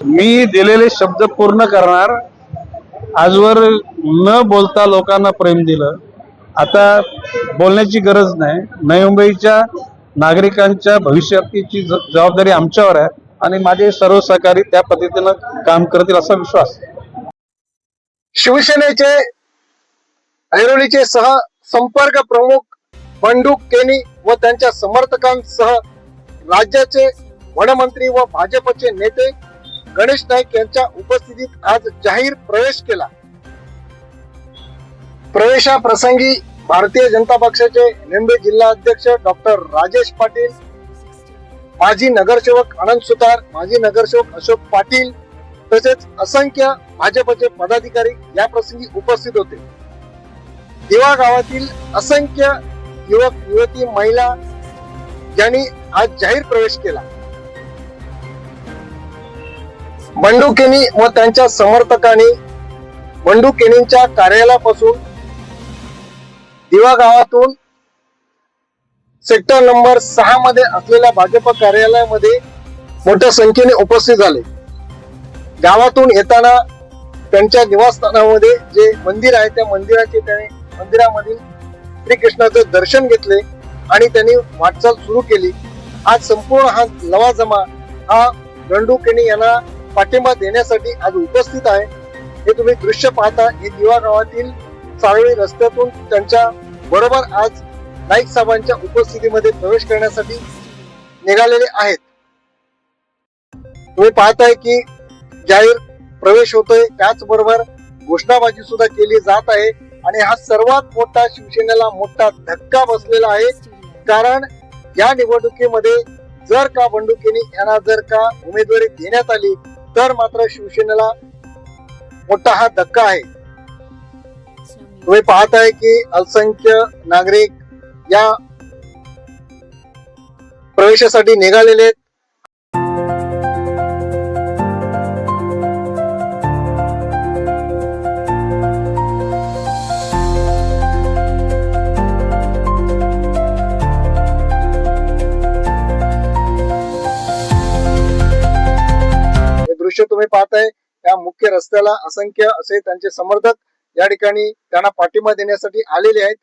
मी दिलेले शब्द पूर्ण करणार. आजवर न बोलता लोकांना प्रेम दिलं. आता बोलण्याची गरज नाही. नवी मुंबईच्या नागरिकांच्या भविष्याची जबाबदारी आमच्यावर आहे आणि माझे सर्व सहकारी त्या पद्धतीनं काम करतील असा विश्वास. शिवसेनेचे ऐरोलीचे सह संपर्क प्रमुख बंडू केनी व त्यांच्या समर्थकांसह राज्याचे वनमंत्री व भाजपचे नेते गणेश नाईक यांच्या उपस्थितीत आज जाहीर प्रवेश केला. प्रवेशाप्रसंगी भारतीय जनता पक्षाचे निंबे जिल्हा अध्यक्ष डॉक्टर राजेश पाटील माजी नगरसेवक अनंत सुतार माजी नगरसेवक अशोक पाटील तसेच असंख्य भाजपचे पदाधिकारी या प्रसंगी उपस्थित होते. दिवा गावातील असंख्य युवक युवती महिला यांनी आज जाहीर प्रवेश केला. बंडू केनी व त्यांच्या समर्थकांनी बंडू केनींच्या कार्यालयापासून दिवा गावातून सेक्टर नंबर सहा मध्ये असलेल्या भाजप कार्यालयामध्ये मोठ्या संख्येने उपस्थित झाले. गावातून येताना त्यांच्या निवासस्थानामध्ये जे मंदिर आहे त्या मंदिराचे त्याने मंदिरामधील श्रीकृष्णाचं दर्शन घेतले आणि त्यांनी वाटचाल सुरू केली. आज संपूर्ण हा लवाजमा हा गंडू केणी यांना पाठिंबा देण्यासाठी आज उपस्थित आहे. हे तुम्ही दृश्य पाहता हे दिवा गावातील साळवी रस्त्यातून त्यांच्या बरोबर आज नाईक साहेबांच्या उपस्थितीमध्ये प्रवेश करण्यासाठी निघालेले आहेत. तुम्ही पाहताय की जाहीर प्रवेश होतोय. त्याचबरोबर घोषणाबाजी सुद्धा केली जात आहे. आणि हा सर्वात मोठा शिवसेनेला मोठा धक्का बसलेला आहे. कारण या निवडणुकीमध्ये जर का बंडुकीने यांना जर का उमेदवारी देण्यात आली तर मात्र शिवसेनेला मोठा हा धक्का आहे. तुम्ही पाहताय की अल्पसंख्य नागरिक या प्रवेशासाठी निघालेले आहेत. दृश्य तुम्ही पाहताय या मुख्य रस्त्याला असंख्य असे त्यांचे समर्थक या ठिकाणी त्यांना पाठिंबा देण्यासाठी आलेले आहेत.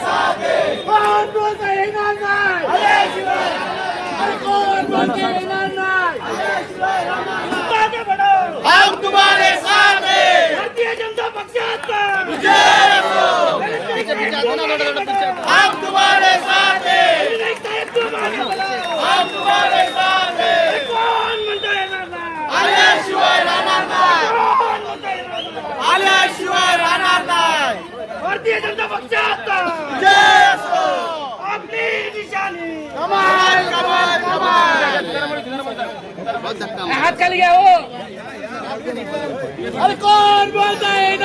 कौन बोलता येणार नाही अरे कौन बोलता येणार नाही मागे बढ़ो हम तुम्हारे साथ हैं भारतीय जनता पक्षाचा हम तुम्हारे साथ हैं नाही साहेब तू मागे बढ़ो हम तुम्हारे साथ हैं अरे कोण म्हणता येणार नाही आल्याशिवाय राहणार नाही कोण म्हणता येणार नाही आल्याशिवाय राहणार नाही भारतीय जनता पक्षाचा जय असो आपली निशाणी कमाल कमाल कमाल हात खाली घ्या हो अरे कोण बोलता नाही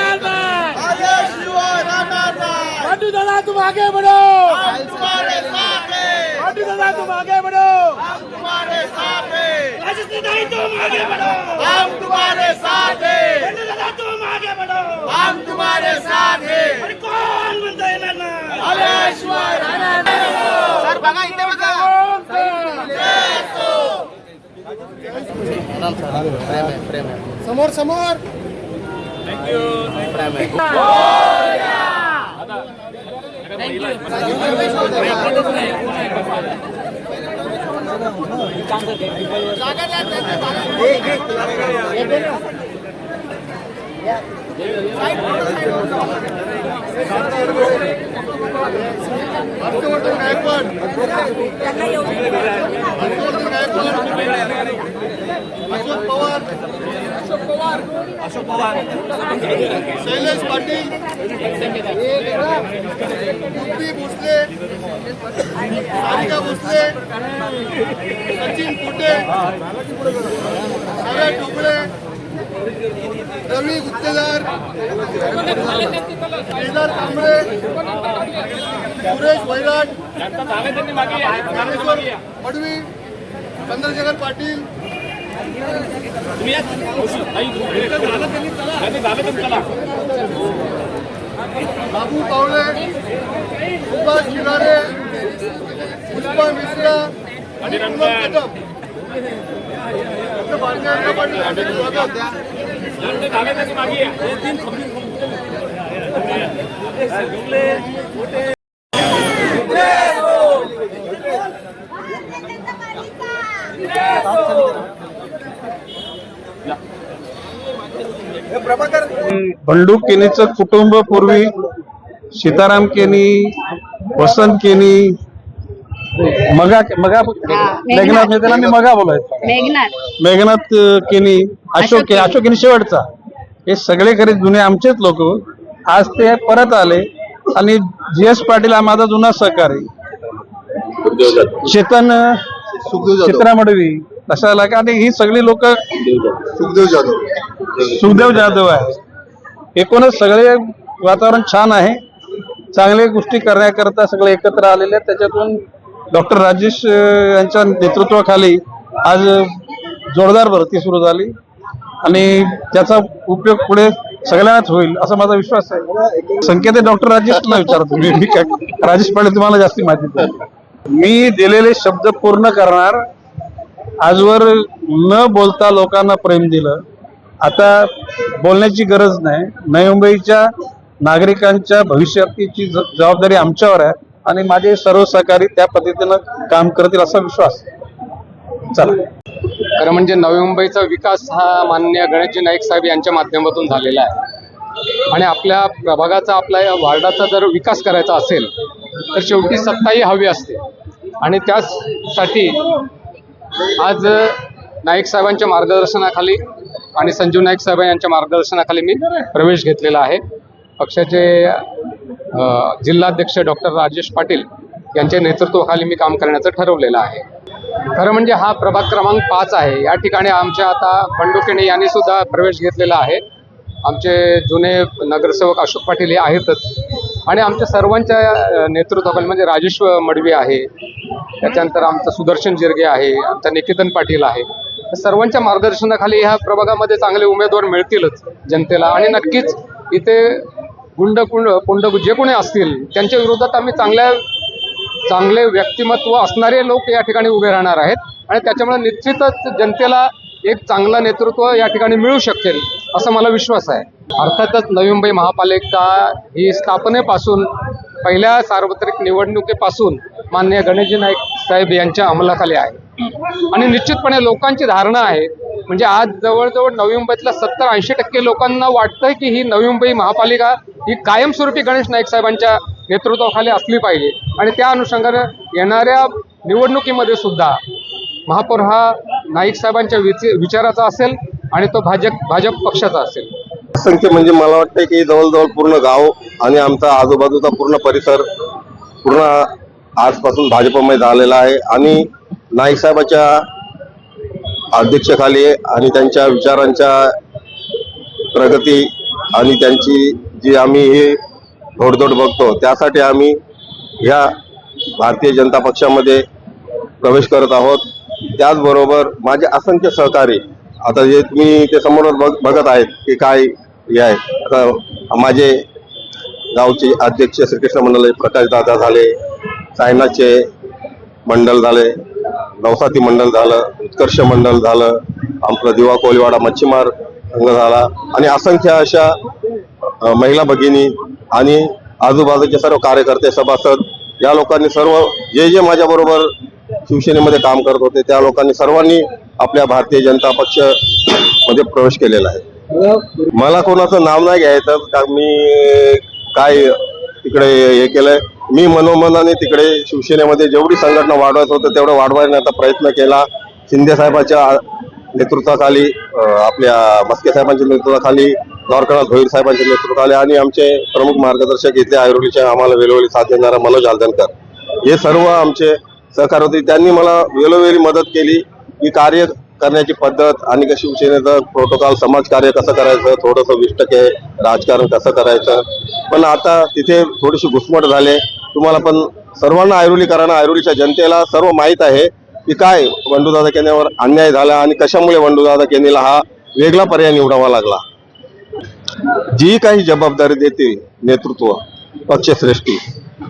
बंडू दादा तुम आगे बढ़ो। हम तुम्हारे साथ हैं। बंडू दादा तुम आगे बढ़ो। हम तुम्हारे साथ हैं। राजस्थान नहीं तुम आगे बढ़ो। हम तुम्हारे साथ हैं। बंडू दादा तुम आगे बढ़ो। हम तुम्हारे साथ हैं। अरे आल्याशिवाय राहणार नाही सर बघा इथे बघा समोर समोर. हर्षवर्धन गायकवाड हर्षवर्धन गायकवाड अशोक पवार. शैलेश पाटील. युक्ती भोसले. सारिका भोसले. सचिन कुटे. सगळे टोपळे रवी गुत्तेदार केदार कांबळे. सुरेश वैराट. ज्ञानेश्वर पडवी. चंद्रशेखर पाटील. बाबू कावळे सुभाष शिरारे पुष्पा मिश्रा आणि भारतीय जनता पार्टीमध्ये बंडू केनीचं कुटुंब पूर्वी सीताराम केनी वसंत केनी मगा मगा मेघनाथ. नाही त्याला मी मगा बोलायचं. मेघनाथ. मेघनाथ केनी अशोक के अशोक केनी शेवटचा. हे सगळे खरे जुने आमचेच लोक. आज ते परत आले आणि जी एस पाटील हा माझा जुना सहकारी. चेतन चित्रा मडवी कशाला का आणि ही सगळी लोक सुखदेव जाधव. सुखदेव जाधव आहे. एकूणच सगळे वातावरण छान आहे. चांगल्या गोष्टी करण्याकरता सगळे एकत्र आलेले आहेत. त्याच्यातून डॉक्टर राजेश यांच्या नेतृत्वाखाली आज जोरदार भरती सुरू झाली. आणि त्याचा उपयोग पुढे सगळ्यांनाच होईल असा माझा विश्वास आहे. संकेत डॉक्टर राजेशला विचारतो. मी मी काय राजेश पाटील तुम्हाला जास्ती माहिती द्या मी दिलेले शब्द पूर्ण करणार. आजवर न बोलता लोकांना प्रेम दिलं. आता बोलण्याची गरज नाही. नवी मुंबईच्या नागरिकांच्या भविष्याची ज- जबाबदारी आमच्यावर आहे आणि माझे सर्व सहकारी त्या पद्धतीनं काम करतील असा विश्वास. चला. खरं म्हणजे नवी मुंबईचा विकास हा मान्य गणेशजी नाईक साहेब यांच्या माध्यमातून झालेला आहे. आणि आपल्या प्रभागाचा आपल्या या वार्डाचा जर विकास करायचा असेल तर शेवटी सत्ताही हवी असते. आणि त्यासाठी आज नाईक साहेबांच्या मार्गदर्शनाखाली आणि संजीव नाईक साहेब यांच्या मार्गदर्शनाखाली मी प्रवेश घेतलेला आहे. पक्षाचे जिल्हाध्यक्ष डॉक्टर राजेश पाटील यांच्या नेतृत्वाखाली मी काम करण्याचं ठरवलेलं आहे. खरं म्हणजे हा प्रभाग क्रमांक पाच आहे. या ठिकाणी आमच्या आता बंडुकेने यांनी सुद्धा प्रवेश घेतलेला आहे. आमचे जुने नगरसेवक अशोक पाटील हे आहेतच. आणि आमच्या सर्वांच्या नेतृत्वाखाली म्हणजे राजेश मडवी आहे. त्याच्यानंतर आमचं सुदर्शन जिरगे आहे. आमचा निकेतन पाटील आहे. सर्वांच्या मार्गदर्शनाखाली ह्या प्रभागामध्ये चांगले उमेदवार मिळतीलच जनतेला. आणि नक्कीच इथे गुंड कुंड कुंड जे कोणी असतील त्यांच्या विरोधात आम्ही चांगल्या चांगले व्यक्तिमत्व असणारे लोक या ठिकाणी उभे राहणार आहेत. आणि त्याच्यामुळे निश्चितच जनतेला एक चांगलं नेतृत्व या ठिकाणी मिळू शकेल असा मला विश्वास आहे. अर्थातच नवी मुंबई महापालिका ही स्थापनेपासून पहिल्या सार्वत्रिक निवडणुकीपासून माननीय गणेशजी नाईक साहेब यांच्या अंमलाखाली आहे. आणि निश्चितपणे लोकांची धारणा आहे म्हणजे आज जवळजवळ नवी मुंबईतल्या सत्तर ऐंशी टक्के लोकांना वाटतंय की ही नवी मुंबई महापालिका ही कायमस्वरूपी गणेश नाईक साहेबांच्या नेतृत्वाखाली असली पाहिजे. आणि त्या अनुषंगाने येणाऱ्या निवडणुकीमध्ये सुद्धा महापौर हा नाईक साहेबांच्या विचाराचा असेल आणि तो भाजप भाजप पक्षाचा असेल. असंख्य म्हणजे मला वाटतं की जवळजवळ पूर्ण गाव आणि आमचा आजूबाजूचा पूर्ण परिसर पूर्ण आजपासून भाजपमध्ये झालेला आहे. आणि नाईक साहेबाच्या अध्यक्षखाली आणि त्यांच्या विचारांच्या प्रगती आणि त्यांची जी आम्ही हे घोडदोड बघतो त्यासाठी आम्ही ह्या भारतीय जनता पक्षामध्ये प्रवेश करत आहोत. त्याचबरोबर माझे असंख्य सहकारी आता जे तुम्ही ते समोर बघ बघत आहेत की काय हे आहे. आता माझे गावचे अध्यक्ष श्रीकृष्ण मंडळ प्रकाश दादा झाले सायनाचे मंडल झाले नवसाती मंडल झालं उत्कर्ष मंडळ झालं आपलं दिवा कोलीवाडा मच्छीमार संघ झाला आणि असंख्य अशा महिला भगिनी आणि आजूबाजूचे सर्व कार्यकर्ते सभासद या लोकांनी सर्व जे जे माझ्याबरोबर शिवसेनेमध्ये काम करत होते त्या लोकांनी सर्वांनी आपल्या भारतीय जनता पक्षमध्ये प्रवेश केलेला आहे. मला कोणाचं नाव नाही घ्यायचं का मी काय तिकडे हे केलंय मी मनोमनाने तिकडे शिवसेनेमध्ये जेवढी संघटना वाढवत होतं तेवढं वाढवण्याचा प्रयत्न केला. शिंदे साहेबांच्या नेतृत्वाखाली आपल्या मस्के साहेबांच्या नेतृत्वाखाली द्वारकानाथ भोईर साहेबांच्या नेतृत्वाखाली आणि आमचे प्रमुख मार्गदर्शक इथले आयुर्वेदचे आम्हाला वेळोवेळी साथ देणारा मनोज आलदनकर हे सर्व आमचे सहकार होते. त्यांनी मला वेळोवेळी मदत केली. की कार्य करण्याची पद्धत आणि शिवसेनेचं प्रोटोकॉल समाजकार्य कसं करायचं थोडंसं वीस राजकारण कसं करायचं. पण आता तिथे थोडीशी घुसमट झाले. तुम्हाला पण सर्वांना ऐरोलीकरांना ऐरोलीच्या जनतेला सर्व माहीत आहे की काय बंडूदादा केंद्रावर अन्याय झाला आणि कशामुळे बंडूदादा केंद्रीला हा वेगळा पर्याय निवडावा लागला? जी काही जबाबदारी देते नेतृत्व पक्षश्रेष्ठी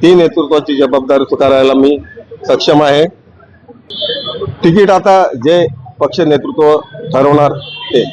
ती नेतृत्वाची जबाबदारी स्वीकारायला मी सक्षम आहे. तिकीट आता जे पक्ष नेतृत्व ठरवणार ते.